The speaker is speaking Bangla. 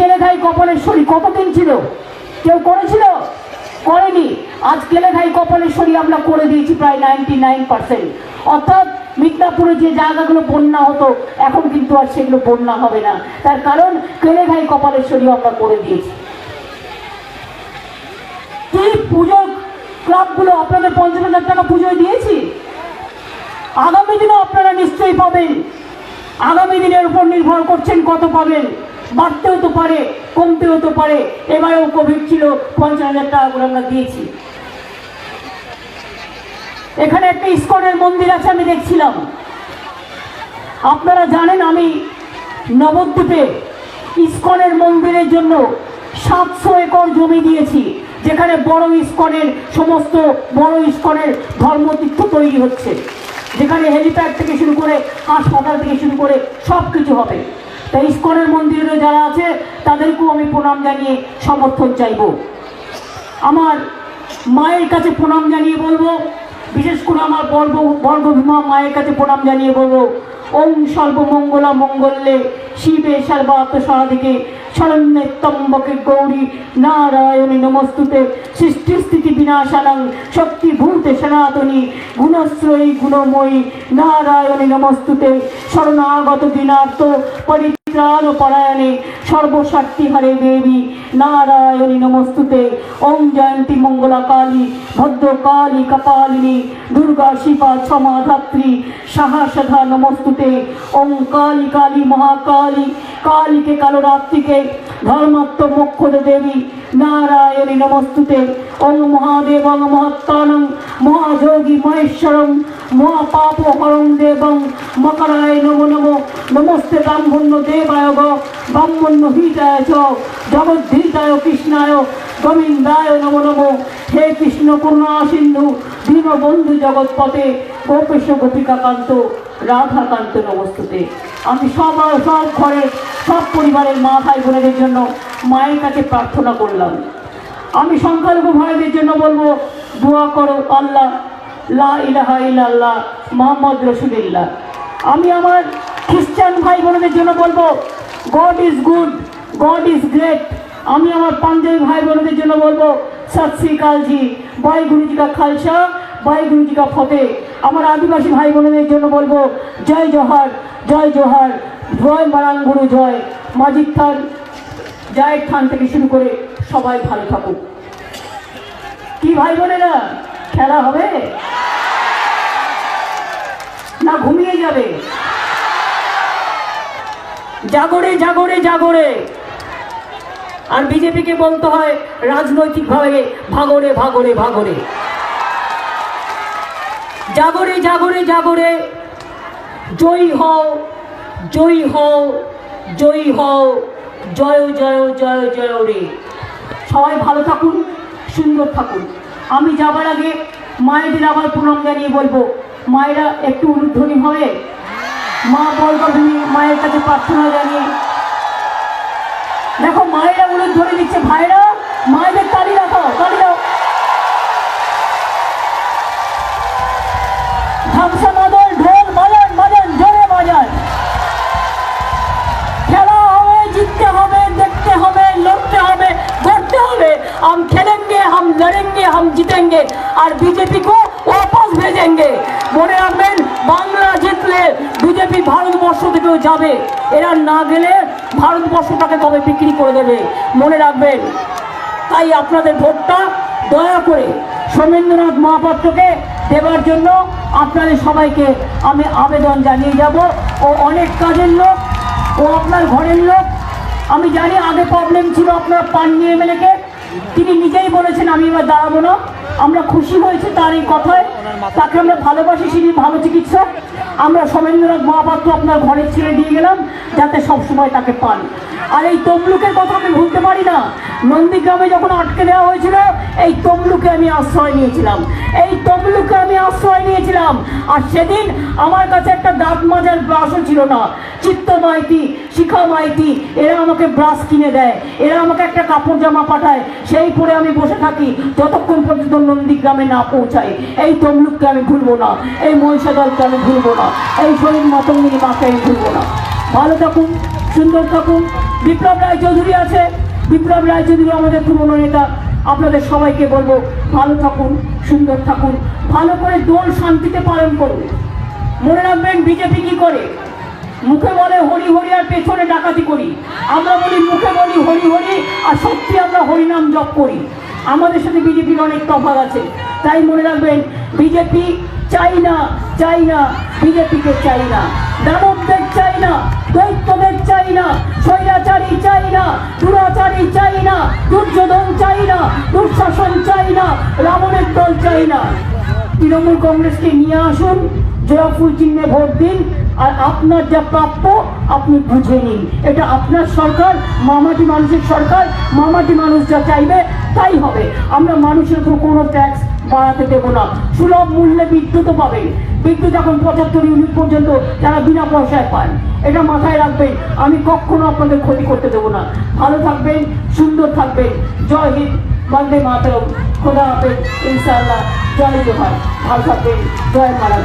কেলেঘাই কপালেশ্বরী কতদিন ছিল? কেউ করেছিল? করেনি। আজ কেলেঘাই কপালেশ্বরী আমরা করে দিয়েছি প্রায় নাইনটি নাইন পার্সেন্ট অর্থাৎ মিদনাপুরে যে জায়গাগুলো বন্যা হতো, এখন কিন্তু আর সেগুলো বন্যা হবে না। তার কারণ কেলেঘাই কপালেশ্বরী আমরা করে দিয়েছি। কি পুজো ক্লাবগুলো? আপনাদের পঞ্চাশ হাজার টাকা পুজোয় দিয়েছি? আগামী দিনও আপনারা নিশ্চয়ই পাবেন। আগামী দিনের উপর নির্ভর করছেন কত পাবেন। বাড়তেও তো পারে, কমতেও তো পারে। এবারেও কোভিড ছিল, পঞ্চাশ হাজার টাকা করে আমরা দিয়েছি। এখানে একটা ইস্কনের মন্দির আছে, আমি দেখছিলাম। আপনারা জানেন আমি নবদ্বীপে ইস্কনের মন্দিরের জন্য সাতশো একর জমি দিয়েছি, যেখানে বড় ইস্কনের, সমস্ত বড় ইস্কনের ধর্মতীর্থ তৈরি হচ্ছে। যেখানে হেলিপ্যাড থেকে শুরু করে হাসপাতাল থেকে শুরু করে সব কিছু হবে। তাই ইস্কনের মন্দিরে যারা আছে, তাদেরকেও আমি প্রণাম জানিয়ে সমর্থন চাইব। আমার মায়ের কাছে প্রণাম জানিয়ে বলব, বিশেষ করে আমার বর্গ, বর্গভীমা মায়ের কাছে প্রণাম জানিয়ে বলব, ওম সর্বমঙ্গলা মঙ্গলে শিবে সর্বাত সারাদিকে শরণ্যে তম্বকে গৌরী নারায়ণী নমস্তুতে সৃষ্টি স্থিতি শক্তি ভূতে সনাতনী গুণশ্রয়ী গুণময়ী নারায়ণী নমস্তুতে শরণাগত দিনার্থ পরিত্রাণ পরায়ণে সর্বশক্তি হারে দেবী। নারায়ণী নমস্তুতে। ওম জয়ন্তী মঙ্গলা কালী ভদ্র কালী কপালিনী, দুর্গা শিবা ক্ষমাধাত্রী ধাত্রী সাহসধা নমস্তুতে। ওম কালী কালী মহাকালী, কালীকে কালো রাত্রিকে ধর্মাত্ম মোক্ষদ দেবী। নারায়ণী নমস্তুতে। ওম মহাদেবং মহাত্মানং, মহাযোগী মহেশ্বরম মহাপাপ হরং দেবং, মকরায় নমো নমো। নমস্তে ব্রাহ্মণ্য দেবায় ব্রাহ্মণ্য হিতায় চ, জগদ্ধীতায় কৃষ্ণায়, গোবিন্দায় নমো নমো। হে কৃষ্ণ করুণা সিন্ধু, দীনবন্ধু জগৎপথে, গোপেশ গোপিকাকান্ত, রাধাকান্ত নমস্তুতে। আমি সবার সব ঘরের, সব পরিবারের মা ভাই জন্য মায়ের কাছে প্রার্থনা করলাম। আমি সংখ্যালঘু ভাইদের জন্য বলব, দোয়া করো আল্লাহ, লা মোহাম্মদ রসুলিল্লাহ। আমি আমার খ্রিস্টান ভাই বোনদের জন্য বলব God is good God is great আমি আমার পাঞ্জাবি ভাই বোনদের জন্য বলব, সত শ্রীকাল জি বাই গুরুজি কা খালসা, বাই গুরুজি কা ফতে। আমার আদিবাসী ভাই বোনদের জন্য বলব, জয় জোহার জয় জোহার, জয় মারাং গুরু জয়। মাজিদ খান জায়েদ খান থেকে শুরু করে সবাই ভালো থাকুক। কি ভাই বোনেরা, খেলা হবে? না ঘুমিয়ে যাবে? জাগরে জাগরে জাগরে। আর বিজেপিকে বলতে হয় রাজনৈতিকভাবে ভাগরে ভাগরে ভাগরে। জাগরে জাগরে জাগরে। জয়ী হও জয়ী হও জয়ী হও। জয় জয় জয় জয় রে। সবাই ভালো থাকুন, সুন্দর থাকুন। আমি যাবার আগে মায়েদের আবার প্রণাম জানিয়ে বলব। মায়েরা একটু উলুধ্বনি হবে। মা বর্গভূমি মায়ের কাছে প্রার্থনা জানিয়ে। দেখো, মায়েরা উলুধ্বনি দিচ্ছে ভাইরা हम जीतेंगे और बीजेपी को वापस भेजेंगे। মনে রাখবেন, বাংলা জিতলে বিজেপি ভারতবর্ষ থেকেও যাবে। এরা না গেলে ভারতবর্ষটাকে তবে বিক্রি করে দেবে? মনে রাখবেন। তাই আপনাদের ভোটটা দয়া করে সোমেন্দ্রনাথ মহাপাত্রকে দেওয়ার জন্য আপনাদের সবাইকে আমি আবেদন জানিয়ে যাব। ও অনেক কাজের লোক, ও আপনার ঘরের লোক। আমি জানি আগে প্রবলেম ছিল আপনার নিয়ে এমএলএকে তিনি নিজেই বলেছেন, আমি এবার দাঁড়াবো না। আমরা খুশি হয়েছি তার এই কথায়। তাকে আমরা ভালোবাসি, তিনি ভালো চিকিৎসক। আমরা সমেন্দ্রনাথ মহাপাত্র আপনার ঘরে ছেড়ে দিয়ে গেলাম, যাতে সবসময় তাকে পান। আর এই তমলুকের কথা আমি ভুলতে পারি না। নন্দীগ্রামে যখন আটকে দেওয়া হয়েছিল, এই তমলুকে আমি আশ্রয় নিয়েছিলাম। এই তমলুকে আমি আশ্রয় নিয়েছিলাম। আর সেদিন আমার কাছে একটা দাঁত মাজার ব্রাশও ছিল না। চিত্ত মাইতি, শিখা মাইতি, এরা আমাকে ব্রাশ কিনে দেয়। এরা আমাকে একটা কাপড় জামা পাঠায়। সেই পরে আমি বসে থাকি। যতক্ষণ পর্যন্ত নন্দীগ্রামে না পৌঁছাই এই তমলুককে আমি ভুলবো না। এই মহিষাদলকে আমি ভুলবো না। এই শরীর মাতঙ্গিনী মাকে আমি ভুলবো না। ভালো থাকুন, সুন্দর থাকুন। বিপ্লব রায় চৌধুরী আছে। বিপ্লব রায় চৌধুরী আমাদের পুরনো নেতা আপনাদের সবাইকে বলব, ভালো থাকুন, সুন্দর থাকুন, ভালো করে দোল শান্তিতে পালন করুন। মনে রাখবেন, বিজেপি কি করে? মুখে বলে হরি হরি আর পেছনে ডাকাতি করি। আমরা বলি, মুখে বলি হরি হরি, আর সত্যি আমরা হরিনাম জপ করি। আমাদের সাথে বিজেপির অনেক তফাৎ আছে। তাই মনে রাখবেন, বিজেপি চাই না চাই না, বিজেপিকে চাই না। দানবদের না চাই না, স্বৈরাচারী চাই না, দুরাচারী চাই না, দুর্যোধন চাই না, দুঃশাসন চাই না, রাবণের দল চাই না। তৃণমূল কংগ্রেসকে নিয়ে আসুন জয়া ফুল চিহ্নে ভোট দিন, আর আপনার যা প্রাপ্য আপনি বুঝে নিন। এটা আপনার সরকার, মামাটি মানুষের সরকার, মামাটি মানুষ যা চাইবে তাই হবে। আমরা মানুষের উপর কোনো ট্যাক্স বাড়াতে দেবো না। সুলভ মূল্যে বিদ্যুৎও পাবেন। বিদ্যুৎ যখন পঁচাত্তর ইউনিট পর্যন্ত তারা বিনা পয়সায় পান, এটা মাথায় রাখবেন, আমি কখনো আপনাদের ক্ষতি করতে দেবো না। ভালো থাকবেন, সুন্দর থাকবেন। জয় হিন্দ, বন্দে মাতরম। খোদা হাফেজ, ইনশাআল্লাহ। জয় জোহার। ভালো থাকবেন। জয় মারা